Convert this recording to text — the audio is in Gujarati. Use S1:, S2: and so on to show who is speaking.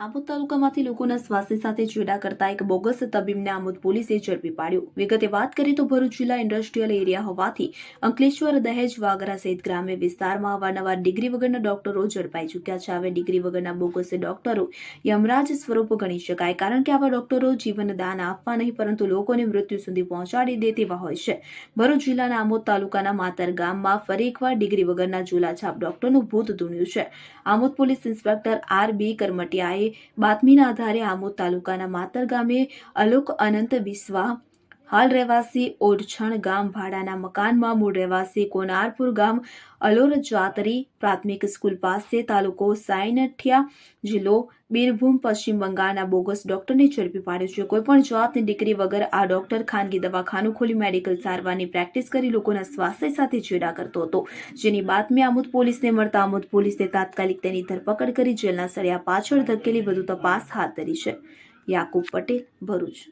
S1: આંબોદ તાલુકામાંથી લોકોના સ્વાસ્થ્ય સાથે ચેડા કરતા એક બોગસ તબીબને આમોદ પોલીસે ઝડપી પાડ્યો. વિગતે વાત કરીએ તો ભરૂચ જિલ્લા ઇન્ડસ્ટ્રીયલ એરિયા હોવાથી અંકલેશ્વર, દહેજ, વાગરા સહિત ગ્રામ્ય વિસ્તારમાં અવારનવાર ડિગ્રી વગરના ડોક્ટરો ઝડપાઈ ચૂક્યા છે. હવે ડિગ્રી વગરના બોગસ ડોક્ટરો યમરાજ સ્વરૂપ ગણી શકાય, કારણ કે આવા ડોક્ટરો જીવન દાન આપવા નહીં, પરંતુ લોકોને મૃત્યુ સુધી પહોંચાડી દે તેવા હોય છે. ભરૂચ જિલ્લાના આમોદ તાલુકાના માતર ગામમાં ફરી એકવાર ડિગ્રી વગરના ઝોલાછાપ ડોક્ટરનું ભૂત ધૂણ્યું છે. Amod police inspector R B કરમટિયાએ બાતમીના આધારે આમોદ તાલુકાના માતર ગામે અલોક અનંત વિશ્વા હાલ રહેવાસી ઓરછણ ગામ ભાડાના મકાનમાં મૂળ રહેવાસી કોનારપુર ગામ અલોર જાતરી પ્રાથમિક સ્કૂલ પાસે તાલુકો સાયનઠિયા જિલ્લો બીરભૂમ, પશ્ચિમ બંગાળના બોગસ ડોક્ટરને ઝડપી પાડ્યો છે. કોઈપણ જાતની ડિગ્રી વગર આ ડોક્ટર ખાનગી દવાખાનું ખોલી મેડિકલ સારવારની પ્રેક્ટિસ કરી લોકોના સ્વાસ્થ્ય સાથે છેડા કરતો હતો. જેની બાતમી આમોદ પોલીસને મળતા આમોદ પોલીસે તાત્કાલિક તેની ધરપકડ કરી જેલના સળિયા પાછળ ધકેલી વધુ તપાસ હાથ ધરી છે. યાકુબ પટેલ, ભરૂચ.